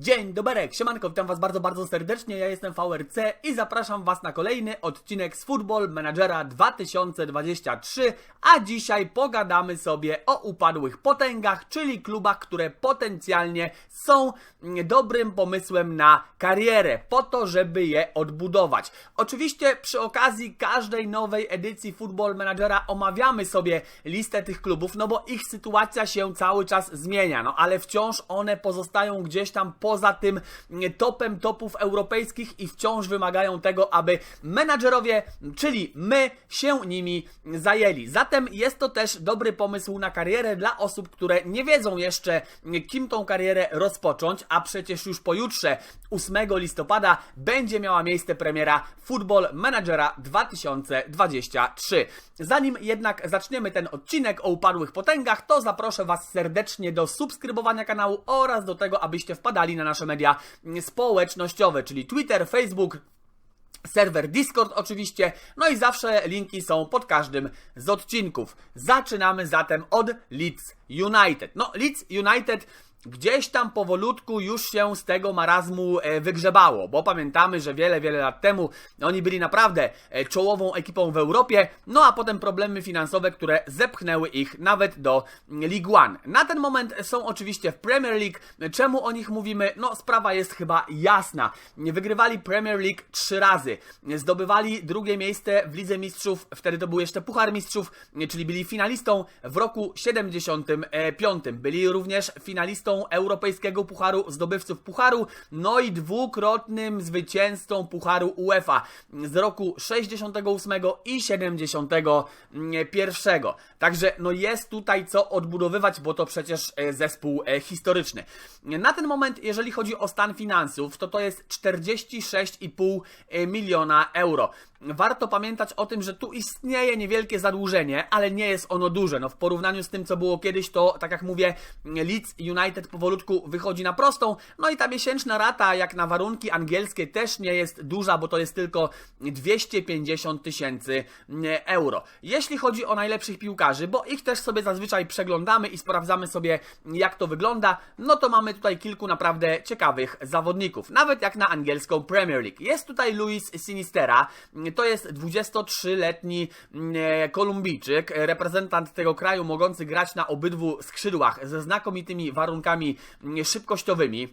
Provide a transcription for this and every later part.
Dzień dobry, siemanko, witam was bardzo, bardzo serdecznie, ja jestem VRC i zapraszam was na kolejny odcinek z Football Managera 2023, a dzisiaj pogadamy sobie o upadłych potęgach, czyli klubach, które potencjalnie są mm, dobrym pomysłem na karierę, po to, żeby je odbudować. Oczywiście przy okazji każdej nowej edycji Football Managera omawiamy sobie listę tych klubów, no bo ich sytuacja się cały czas zmienia, no ale wciąż one pozostają gdzieś tam poza tym mm, topem topów europejskich i wciąż wymagają tego, aby menadżerowie, czyli my, się nimi zajęli. Zatem jest to też dobry pomysł na karierę dla osób, które nie wiedzą jeszcze, mm, kim tą karierę rozpocząć, a przecież już pojutrze, 8 listopada, będzie miała miejsce premiera Football Managera 2023. Zanim jednak zaczniemy ten odcinek o upadłych potęgach, to zaproszę Was serdecznie do subskrybowania kanału oraz do tego, abyście wpadali na nasze media społecznościowe, czyli Twitter, Facebook, serwer Discord oczywiście, no i zawsze linki są pod każdym z odcinków. Zaczynamy zatem od Leeds United. No, Leeds United gdzieś tam powolutku już się z tego marazmu e, wygrzebało, bo pamiętamy, że wiele, wiele lat temu oni byli naprawdę e, czołową ekipą w Europie, no a potem problemy finansowe, które zepchnęły ich nawet do League One. Na ten moment są oczywiście w Premier League. Czemu o nich mówimy? No sprawa jest chyba jasna. Wygrywali Premier League trzy razy. Zdobywali drugie miejsce w Lidze Mistrzów, wtedy to był jeszcze Puchar Mistrzów, czyli byli finalistą w roku 75. Byli również finalistą Europejskiego Pucharu Zdobywców Pucharu, no i dwukrotnym zwycięzcą Pucharu UEFA z roku 68 i 71. Także no jest tutaj co odbudowywać, bo to przecież e, zespół e, historyczny. Na ten moment, jeżeli chodzi o stan finansów, to to jest 46,5 miliona euro. Warto pamiętać o tym, że tu istnieje niewielkie zadłużenie, ale nie jest ono duże. No w porównaniu z tym, co było kiedyś, to tak jak mówię, Leeds United powolutku wychodzi na prostą. No i ta miesięczna rata, jak na warunki angielskie, też nie jest duża, bo to jest tylko 250 tysięcy euro. Jeśli chodzi o najlepszych piłkarzy, bo ich też sobie zazwyczaj przeglądamy i sprawdzamy sobie, jak to wygląda, no to mamy tutaj kilku naprawdę ciekawych zawodników. Nawet jak na angielską Premier League. Jest tutaj Luis Sinistera, to jest 23-letni mm, Kolumbijczyk, reprezentant tego kraju mogący grać na obydwu skrzydłach ze znakomitymi warunkami mm, szybkościowymi.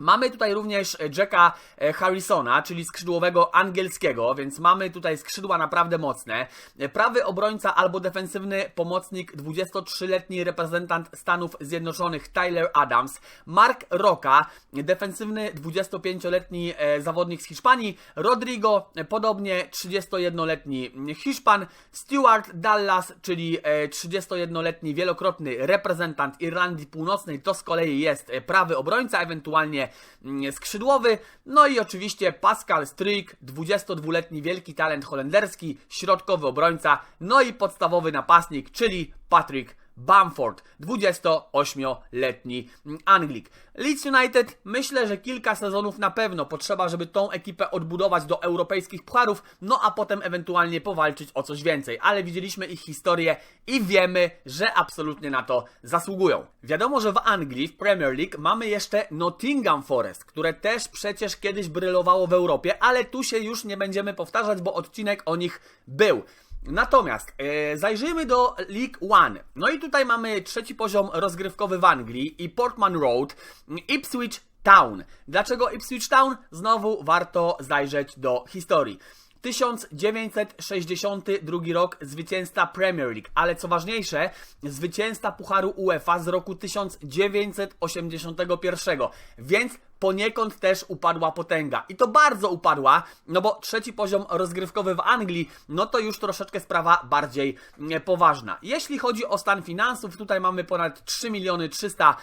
Mamy tutaj również Jacka Harrisona, czyli skrzydłowego angielskiego, więc mamy tutaj skrzydła naprawdę mocne. Prawy obrońca albo defensywny pomocnik 23-letni reprezentant Stanów Zjednoczonych Tyler Adams. Mark Roca, defensywny 25-letni zawodnik z Hiszpanii. Rodrigo, podobnie 31-letni Hiszpan. Stuart Dallas, czyli 31-letni wielokrotny reprezentant Irlandii Północnej, to z kolei jest prawy obrońca, ewentualnie skrzydłowy. No i oczywiście Pascal Stryk, 22-letni wielki talent holenderski, środkowy obrońca, no i podstawowy napastnik, czyli Patrick Bamford, 28-letni Anglik. Leeds United myślę, że kilka sezonów na pewno potrzeba, żeby tą ekipę odbudować do europejskich pucharów, no a potem ewentualnie powalczyć o coś więcej. Ale widzieliśmy ich historię i wiemy, że absolutnie na to zasługują. Wiadomo, że w Anglii, w Premier League mamy jeszcze Nottingham Forest, które też przecież kiedyś brylowało w Europie, ale tu się już nie będziemy powtarzać, bo odcinek o nich był. Natomiast e, zajrzyjmy do League One. No i tutaj mamy trzeci poziom rozgrywkowy w Anglii i Portman Road, Ipswich Town. Dlaczego Ipswich Town? Znowu warto zajrzeć do historii. 1962 rok zwycięzca Premier League, ale co ważniejsze, zwycięzca Pucharu UEFA z roku 1981. Więc poniekąd też upadła potęga. I to bardzo upadła, no bo trzeci poziom rozgrywkowy w Anglii, no to już troszeczkę sprawa bardziej mm, poważna. Jeśli chodzi o stan finansów, tutaj mamy ponad 3 miliony 300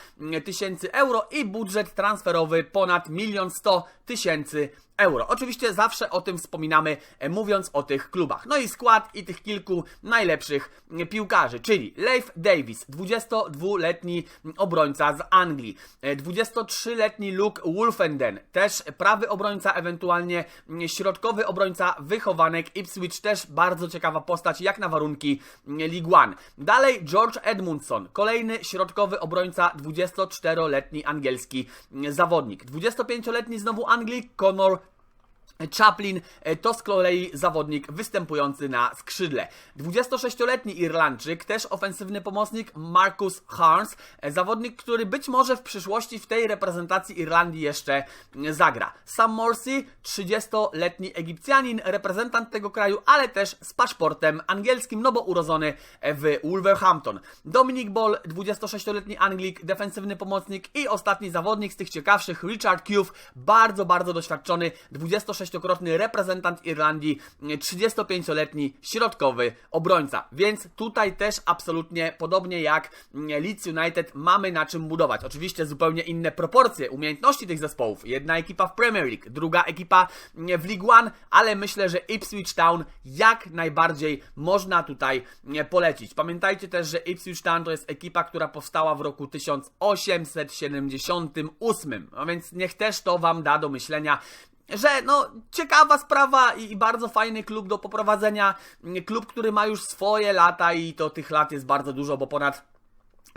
tysięcy euro i budżet transferowy ponad 1 100 tysięcy euro. Oczywiście zawsze o tym wspominamy, e, mówiąc o tych klubach. No i skład i tych kilku najlepszych mm, piłkarzy, czyli Leif Davis, 22-letni obrońca z Anglii, 23-letni e, Luke Wolfenden, też prawy obrońca, ewentualnie mm, środkowy obrońca, wychowanek Ipswich, też bardzo ciekawa postać, jak na warunki mm, League One. Dalej George Edmundson, kolejny środkowy obrońca, 24-letni angielski mm, zawodnik. 25-letni znowu Anglik, Conor Chaplin e, to z kolei zawodnik występujący na skrzydle. 26-letni Irlandczyk, też ofensywny pomocnik Marcus Harns, e, zawodnik, który być może w przyszłości w tej reprezentacji Irlandii jeszcze zagra. Sam Morsi, 30-letni Egipcjanin, reprezentant tego kraju, ale też z paszportem angielskim, no bo urodzony w Wolverhampton. Dominic Ball, 26-letni Anglik, defensywny pomocnik i ostatni zawodnik z tych ciekawszych, Richard Cube, bardzo, bardzo doświadczony, 26 sześciokrotny reprezentant Irlandii, 35-letni środkowy obrońca. Więc tutaj też absolutnie podobnie jak Leeds United mamy na czym budować. Oczywiście zupełnie inne proporcje umiejętności tych zespołów. Jedna ekipa w Premier League, druga ekipa w League One, ale myślę, że Ipswich Town jak najbardziej można tutaj polecić. Pamiętajcie też, że Ipswich Town to jest ekipa, która powstała w roku 1878, a więc niech też to Wam da do myślenia, że no ciekawa sprawa i, i, bardzo fajny klub do poprowadzenia. Klub, który ma już swoje lata i to tych lat jest bardzo dużo, bo ponad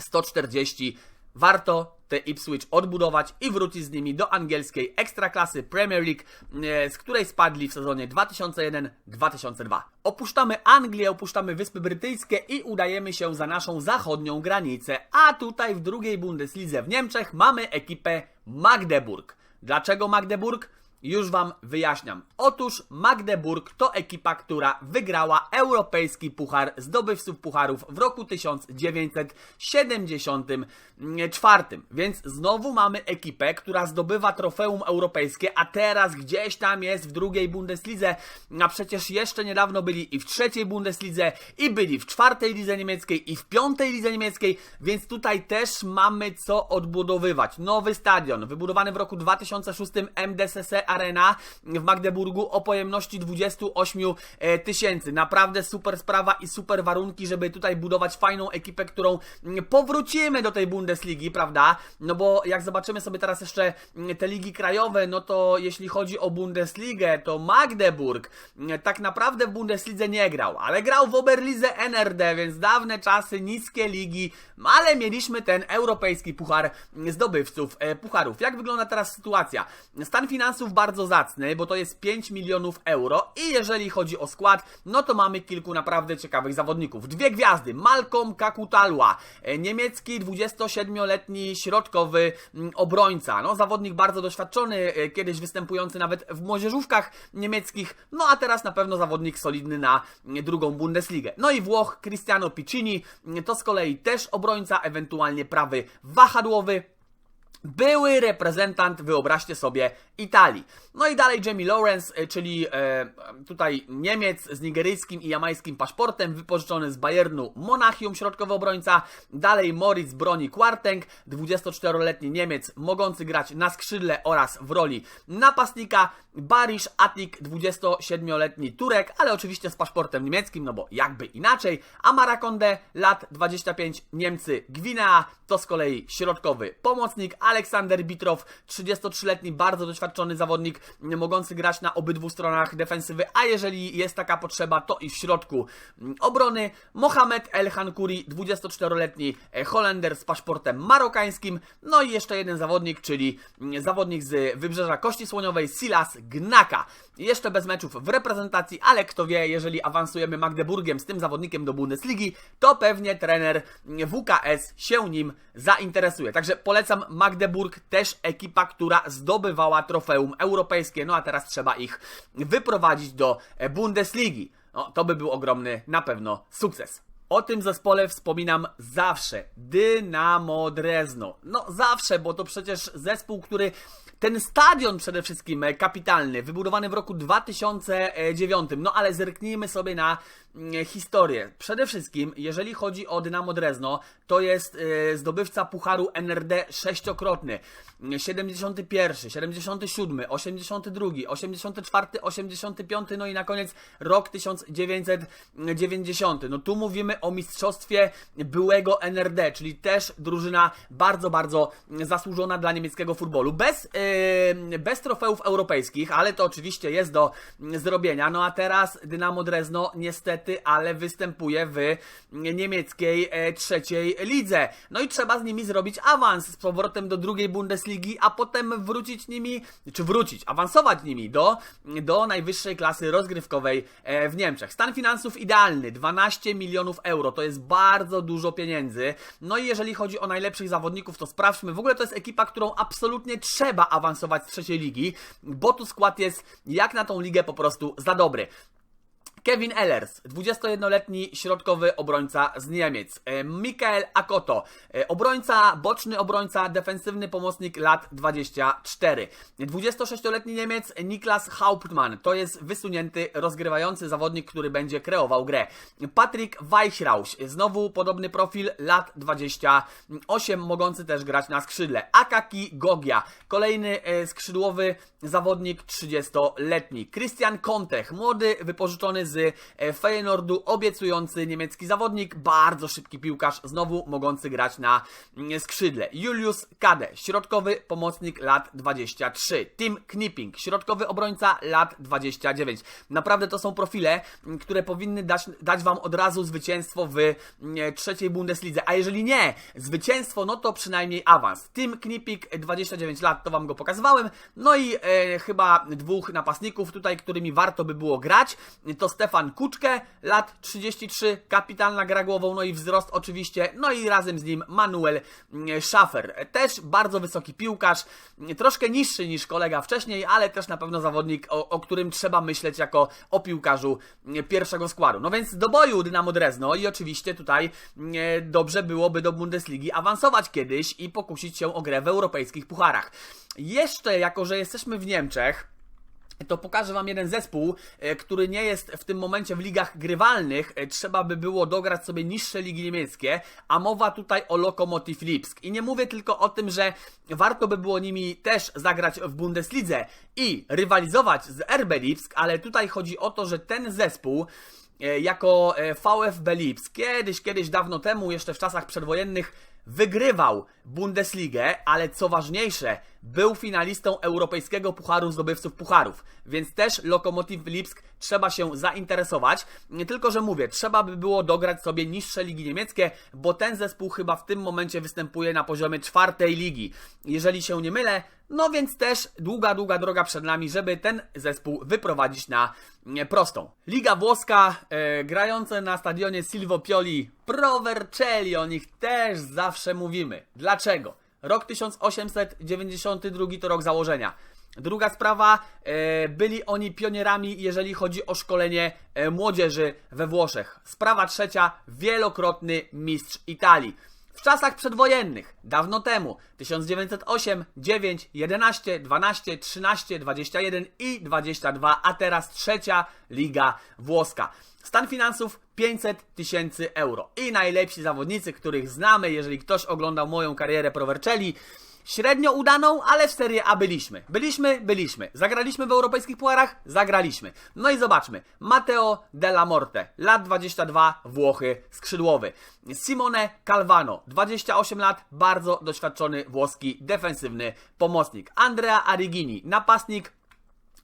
140. Warto te Ipswich odbudować i wrócić z nimi do angielskiej ekstraklasy Premier League, e, z której spadli w sezonie 2001-2002. Opuszczamy Anglię, opuszczamy Wyspy Brytyjskie i udajemy się za naszą zachodnią granicę. A tutaj w drugiej Bundeslidze w Niemczech mamy ekipę Magdeburg. Dlaczego Magdeburg? Już Wam wyjaśniam. Otóż Magdeburg to ekipa, która wygrała Europejski Puchar Zdobywców Pucharów w roku 1974. Więc znowu mamy ekipę, która zdobywa trofeum europejskie, a teraz gdzieś tam jest w drugiej Bundeslidze. A przecież jeszcze niedawno byli i w trzeciej Bundeslidze, i byli w czwartej lidze niemieckiej, i w piątej lidze niemieckiej, więc tutaj też mamy co odbudowywać. Nowy stadion, wybudowany w roku 2006 MDSC Arena w Magdeburgu o pojemności 28 e, tysięcy. Naprawdę super sprawa i super warunki, żeby tutaj budować fajną ekipę, którą mm, powrócimy do tej Bundesligi, prawda? No bo jak zobaczymy sobie teraz jeszcze mm, te ligi krajowe, no to jeśli chodzi o Bundesligę, to Magdeburg mm, tak naprawdę w Bundeslidze nie grał, ale grał w Oberlize NRD, więc dawne czasy, niskie ligi, ale mieliśmy ten europejski puchar zdobywców e, pucharów. Jak wygląda teraz sytuacja? Stan finansów bardzo zacny, bo to jest 5 milionów euro i jeżeli chodzi o skład, no to mamy kilku naprawdę ciekawych zawodników. Dwie gwiazdy, Malcolm Kakutalwa, e, niemiecki 27-letni środkowy mm, obrońca, no zawodnik bardzo doświadczony, e, kiedyś występujący nawet w młodzieżówkach niemieckich, no a teraz na pewno zawodnik solidny na mm, drugą Bundesligę. No i Włoch Cristiano Piccini, mm, to z kolei też obrońca, ewentualnie prawy wahadłowy, były reprezentant, wyobraźcie sobie, Italii. No i dalej Jamie Lawrence, e, czyli e, tutaj Niemiec z nigeryjskim i jamańskim paszportem, wypożyczony z Bayernu Monachium, środkowy obrońca. Dalej Moritz Broni Kwarteng, 24-letni Niemiec, mogący grać na skrzydle oraz w roli napastnika. Barisz Atik, 27-letni Turek, ale oczywiście z paszportem niemieckim, no bo jakby inaczej. Amara Konde, lat 25, Niemcy, Gwinea, to z kolei środkowy pomocnik. Aleksander Bitrow, 33-letni, bardzo doświadczony zawodnik, mogący grać na obydwu stronach defensywy, a jeżeli jest taka potrzeba, to i w środku mm, obrony. Mohamed El Hankuri, 24-letni e, Holender z paszportem marokańskim. No i jeszcze jeden zawodnik, czyli mm, zawodnik z Wybrzeża Kości Słoniowej, Silas Gnaka. Jeszcze bez meczów w reprezentacji, ale kto wie, jeżeli awansujemy Magdeburgiem z tym zawodnikiem do Bundesligi, to pewnie trener WKS się nim zainteresuje. Także polecam Magdeburg, też ekipa, która zdobywała trofeum europejskie, no a teraz trzeba ich wyprowadzić do Bundesligi. No, to by był ogromny na pewno sukces. O tym zespole wspominam zawsze. Dynamo Drezno. No zawsze, bo to przecież zespół, który ten stadion przede wszystkim e, kapitalny, wybudowany w roku 2009. No ale zerknijmy sobie na historię. Przede wszystkim, jeżeli chodzi o Dynamo Drezno, to jest e, zdobywca Pucharu NRD sześciokrotny. 71, 77, 82, 84, 85, no i na koniec rok 1990. No tu mówimy o mistrzostwie byłego NRD, czyli też drużyna bardzo, bardzo zasłużona dla niemieckiego futbolu. Bez, yy, bez trofeów europejskich, ale to oczywiście jest do zrobienia. No a teraz Dynamo Drezno niestety, ale występuje w niemieckiej e, trzeciej lidze. No i trzeba z nimi zrobić awans z powrotem do drugiej Bundesligi, a potem wrócić nimi, czy wrócić, awansować nimi do, do najwyższej klasy rozgrywkowej e, w Niemczech. Stan finansów idealny, 12 milionów euro, to jest bardzo dużo pieniędzy. No i jeżeli chodzi o najlepszych zawodników, to sprawdźmy. W ogóle to jest ekipa, którą absolutnie trzeba awansować z trzeciej ligi, bo tu skład jest jak na tą ligę po prostu za dobry. Kevin Ellers, 21-letni środkowy obrońca z Niemiec. E, Mikael Akoto, e, obrońca, boczny obrońca, defensywny pomocnik lat 24. 26-letni Niemiec Niklas Hauptmann, to jest wysunięty, rozgrywający zawodnik, który będzie kreował grę. Patrick Weichrausch, znowu podobny profil, lat 28, mogący też grać na skrzydle. Akaki Gogia, kolejny e, skrzydłowy zawodnik 30-letni. Christian Kontech, młody, wypożyczony z e, Feyenoordu, obiecujący niemiecki zawodnik, bardzo szybki piłkarz, znowu mogący grać na mm, skrzydle. Julius Kade, środkowy pomocnik lat 23. Tim Knipping, środkowy obrońca lat 29. Naprawdę to są profile, m, które powinny dać, dać Wam od razu zwycięstwo w m, trzeciej Bundeslidze, a jeżeli nie zwycięstwo, no to przynajmniej awans. Tim Knipping, 29 lat, to Wam go pokazywałem, no i e, chyba dwóch napastników tutaj, którymi warto by było grać, to Stefan Kuczkę, lat 33, kapitalna gra głową, no i wzrost oczywiście, no i razem z nim Manuel mm, Schaffer. Też bardzo wysoki piłkarz, troszkę niższy niż kolega wcześniej, ale też na pewno zawodnik, o, o którym trzeba myśleć jako o piłkarzu mm, pierwszego składu. No więc do boju Dynamo Drezno i oczywiście tutaj mm, dobrze byłoby do Bundesligi awansować kiedyś i pokusić się o grę w europejskich pucharach. Jeszcze, jako że jesteśmy w Niemczech, to pokażę Wam jeden zespół, e, który nie jest w tym momencie w ligach grywalnych. E, Trzeba by było dograć sobie niższe ligi niemieckie, a mowa tutaj o Lokomotiv Lipsk. I nie mówię tylko o tym, że warto by było nimi też zagrać w Bundeslidze i rywalizować z RB Lipsk, ale tutaj chodzi o to, że ten zespół e, jako VfB Lipsk kiedyś, kiedyś dawno temu, jeszcze w czasach przedwojennych, wygrywał Bundesligę, ale co ważniejsze, był finalistą Europejskiego Pucharu Zdobywców Pucharów, więc też Lokomotiv Lipsk trzeba się zainteresować. Tylko, że mówię, trzeba by było dograć sobie niższe ligi niemieckie, bo ten zespół chyba w tym momencie występuje na poziomie czwartej ligi. Jeżeli się nie mylę, no więc też długa, długa droga przed nami, żeby ten zespół wyprowadzić na prostą. Liga włoska, e, grające na stadionie Silvo Pioli, Pro Vercelli, o nich też zawsze mówimy. Dlaczego? Rok 1892 to rok założenia. Druga sprawa, e, byli oni pionierami, jeżeli chodzi o szkolenie e, młodzieży we Włoszech. Sprawa trzecia, wielokrotny mistrz Italii. W czasach przedwojennych, dawno temu, 1908, 9, 11, 12, 13, 21 i 22, a teraz trzecia liga włoska. Stan finansów 500 tysięcy euro. I najlepsi zawodnicy, których znamy, jeżeli ktoś oglądał moją karierę pro Vercelli, Średnio udaną, ale w Serie A byliśmy. Byliśmy, byliśmy. Zagraliśmy w europejskich pucharach? Zagraliśmy. No i zobaczmy. Matteo Della Morte, lat 22, Włochy, skrzydłowy. Simone Calvano, 28 lat, bardzo doświadczony włoski defensywny pomocnik. Andrea Arigini, napastnik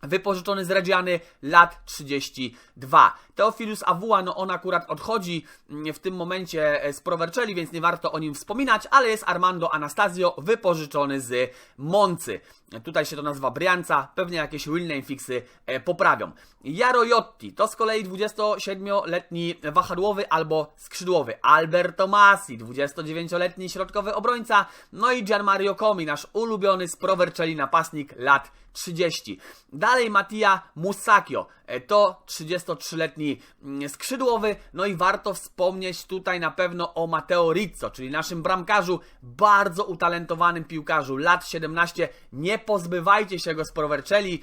wypożyczony z Reggiany, lat 32. Teofilus Awua, no on akurat odchodzi mm, w tym momencie e, z Provercelli, więc nie warto o nim wspominać, ale jest Armando Anastasio, wypożyczony z Moncy. Tutaj się to nazywa Brianza, pewnie jakieś real name fixy e, poprawią. Jaro Jotti, to z kolei 27-letni wahadłowy albo skrzydłowy. Alberto Masi, 29-letni środkowy obrońca. No i Gianmario Comi, nasz ulubiony z napastnik lat 30. Dalej Mattia Musacchio, to 33-letni mm, skrzydłowy, no i warto wspomnieć tutaj na pewno o Matteo Rizzo, czyli naszym bramkarzu, bardzo utalentowanym piłkarzu, lat 17, nie pozbywajcie się go z Provercelli,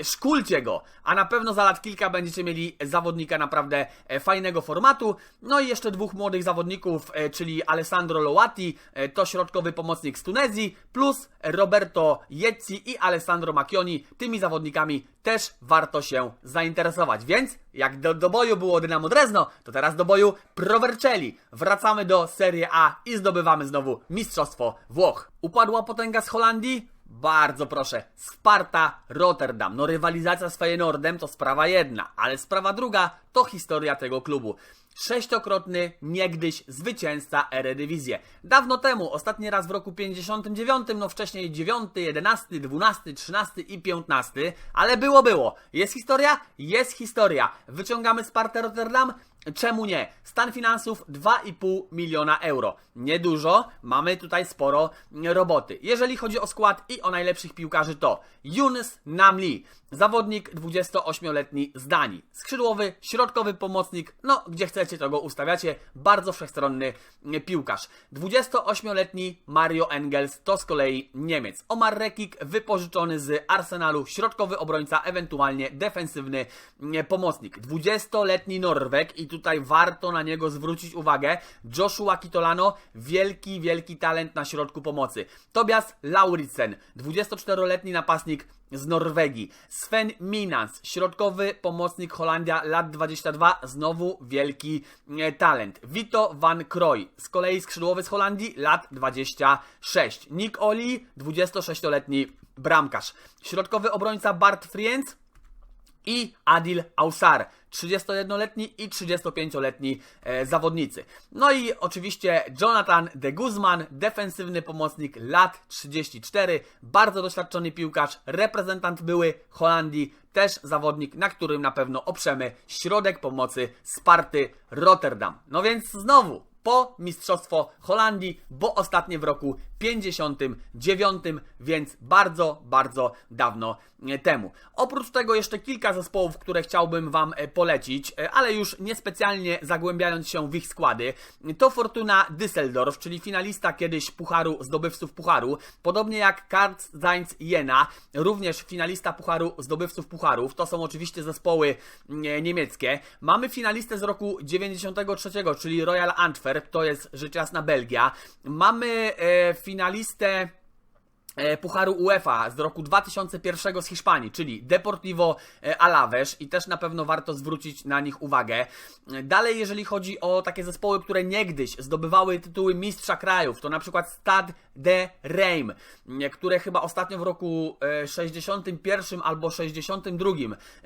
e, szkulcie go, a na pewno za lat kilka będziecie mieli zawodnika naprawdę e, fajnego formatu, no i jeszcze dwóch młodych zawodników, e, czyli Alessandro Loati, e, to środkowy pomocnik z Tunezji, plus Roberto Jezzi i Alessandro Macchioni, tymi zawodnikami też warto się zainteresować. Więc jak do, do boju było Dynamo Drezno, to teraz do boju Provercelli. Wracamy do Serie A i zdobywamy znowu Mistrzostwo Włoch. Upadła potęga z Holandii? Bardzo proszę, Sparta Rotterdam. No rywalizacja z Feyenoordem to sprawa jedna, ale sprawa druga to historia tego klubu. Sześciokrotny niegdyś zwycięzca Eredivisie. Dawno temu, ostatni raz w roku 59, no wcześniej 9, 11, 12, 13 i 15, ale było, było. Jest historia? Jest historia. Wyciągamy Spartę Rotterdam? Czemu nie? Stan finansów 2,5 miliona euro. Niedużo, mamy tutaj sporo roboty. Jeżeli chodzi o skład i o najlepszych piłkarzy to Yunus Namli, zawodnik 28-letni z Danii. Skrzydłowy, środkowy pomocnik, no gdzie chcecie to go ustawiacie, bardzo wszechstronny piłkarz. 28-letni Mario Engels to z kolei Niemiec. Omar Rekik wypożyczony z Arsenalu, środkowy obrońca, ewentualnie defensywny pomocnik. 20-letni Norweg i tutaj warto na niego zwrócić uwagę. Joshua Kitolano, wielki, wielki talent na środku pomocy. Tobias Lauritsen, 24-letni napastnik z Norwegii. Sven Minans, środkowy pomocnik Holandia, lat 22, znowu wielki e, talent. Vito van Krooi, z kolei skrzydłowy z Holandii, lat 26. Nick Oli, 26-letni bramkarz. Środkowy obrońca Bart Friens, i Adil Ausar, 31-letni i 35-letni e, zawodnicy. No i oczywiście Jonathan de Guzman, defensywny pomocnik, lat 34, bardzo doświadczony piłkarz, reprezentant były Holandii, też zawodnik, na którym na pewno oprzemy środek pomocy Sparty Rotterdam. No więc znowu, po Mistrzostwo Holandii, bo ostatnie w roku 59, więc bardzo, bardzo dawno e, temu. Oprócz tego jeszcze kilka zespołów, które chciałbym Wam e, polecić, e, ale już niespecjalnie zagłębiając się w ich składy. To Fortuna Düsseldorf, czyli finalista kiedyś Pucharu Zdobywców Pucharu, podobnie jak Karl Zeiss Jena, również finalista Pucharu Zdobywców Pucharów. To są oczywiście zespoły niemieckie. Mamy finalistę z roku 93, czyli Royal Antwerp, to jest rzecz jasna Belgia. Mamy e, finalistę e, Pucharu UEFA z roku 2001 z Hiszpanii, czyli Deportivo e, Alaves i też na pewno warto zwrócić na nich uwagę. E, Dalej, jeżeli chodzi o takie zespoły, które niegdyś zdobywały tytuły mistrza krajów, to na przykład Stade de Reims, e, które chyba ostatnio w roku e, 61 albo 62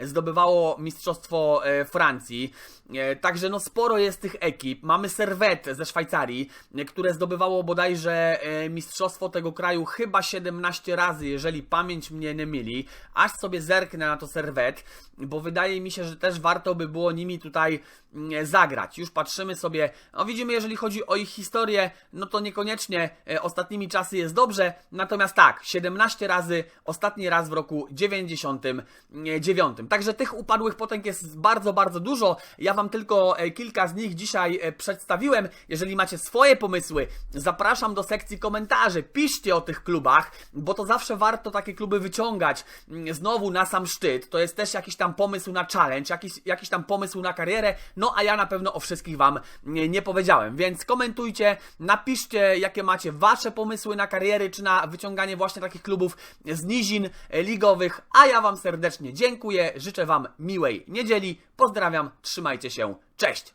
zdobywało mistrzostwo e, Francji. E, Także no sporo jest tych ekip. Mamy Servette ze Szwajcarii, e, które zdobywało bodajże e, mistrzostwo tego kraju chyba 17 razy, jeżeli pamięć mnie nie myli. Aż sobie zerknę na to Servette, bo wydaje mi się, że też warto by było nimi tutaj mm, zagrać. Już patrzymy sobie, no widzimy, jeżeli chodzi o ich historię, no to niekoniecznie e, ostatnimi czasy jest dobrze, natomiast tak, 17 razy, ostatni raz w roku 99. Także tych upadłych potęg jest bardzo, bardzo dużo. Ja Wam tylko e, kilka z nich dzisiaj e, przedstawiłem. Jeżeli macie swoje pomysły, zapraszam do sekcji komentarzy. Piszcie o tych klubach, bo to zawsze warto takie kluby wyciągać mm, znowu na sam szczyt. To jest też jakiś tam pomysł na challenge, jakiś, jakiś tam pomysł na karierę. No a ja na pewno o wszystkich Wam nie, nie powiedziałem. Więc komentujcie, napiszcie, jakie macie Wasze pomysły na kariery, czy na wyciąganie właśnie takich klubów z nizin e, ligowych. A ja Wam serdecznie dziękuję. Życzę Wam miłej niedzieli. Pozdrawiam, trzymajcie się. Cześć!